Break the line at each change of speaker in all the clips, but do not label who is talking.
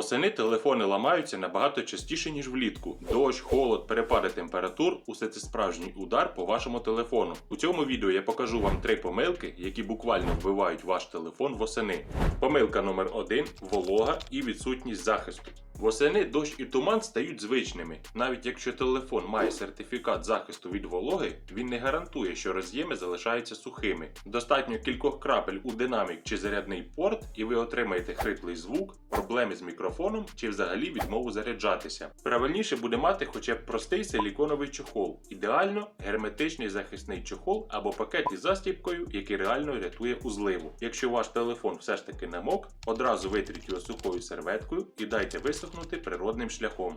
Восени телефони ламаються набагато частіше, ніж влітку. Дощ, холод, перепади температур усе це справжній удар по вашому телефону. У цьому відео я покажу вам три помилки, які буквально вбивають ваш телефон восени. Помилка номер 1 волога і відсутність захисту. Восени дощ і туман стають звичними. Навіть якщо телефон має сертифікат захисту від вологи, він не гарантує, що роз'єми залишаються сухими. Достатньо кількох крапель у динамік чи зарядний порт, і ви отримаєте хриплий звук, проблеми з мікрофоном чи взагалі відмову заряджатися. Правильніше буде мати хоча б простий силіконовий чохол, ідеально герметичний захисний чохол або пакет із застіпкою, який реально рятує узливу. Якщо ваш телефон все ж таки намок, одразу витріть його сухою серветкою і дайте висохнути природним шляхом.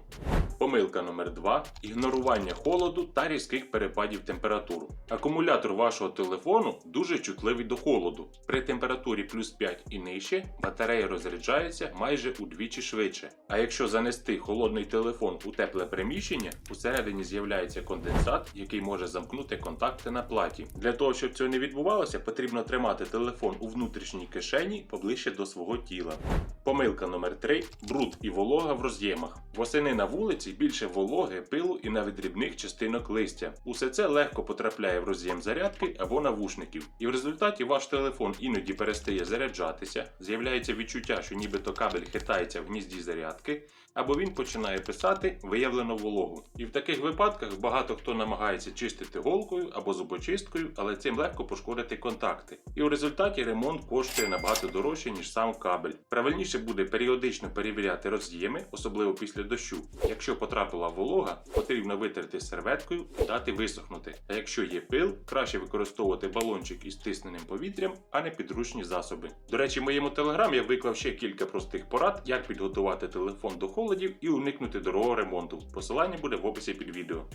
Помилка номер 2 ігнорування холоду та різких перепадів температур. Акумулятор вашого телефону дуже чутливий до холоду. При температурі плюс 5 і нижче батарея розряджається майже удвічі швидше. А якщо занести холодний телефон у тепле приміщення, усередині з'являється конденсат, який може замкнути контакти на платі. Для того, щоб цього не відбувалося, потрібно тримати телефон у внутрішній кишені поближче до свого тіла. Помилка номер 3 бруд і волога в роз'ємах. Восени на вулиці більше вологи, пилу і навіть дрібних частинок листя. Усе це легко потрапляє в роз'єм зарядки або навушників, і в результаті ваш телефон іноді перестає заряджатися, з'являється відчуття, що нібито кабель хитається в гнізді зарядки, або він починає писати виявлено вологу. І в таких випадках багато хто намагається чистити голкою або зубочисткою, але цим легко пошкодити контакти. І у результаті ремонт коштує набагато дорожче, ніж сам кабель. Правильніше буде періодично перевіряти роз'єми, особливо після дощу. Якщо потрапила волога, потрібно витерти серветкою і дати висохнути. А якщо є пил, краще використовувати балончик із тисненим повітрям, а не підручні засоби. До речі, в моєму телеграм я виклав ще кілька простих порад, як підготувати телефон до холодів і уникнути дорогого ремонту. Посилання буде в описі під відео.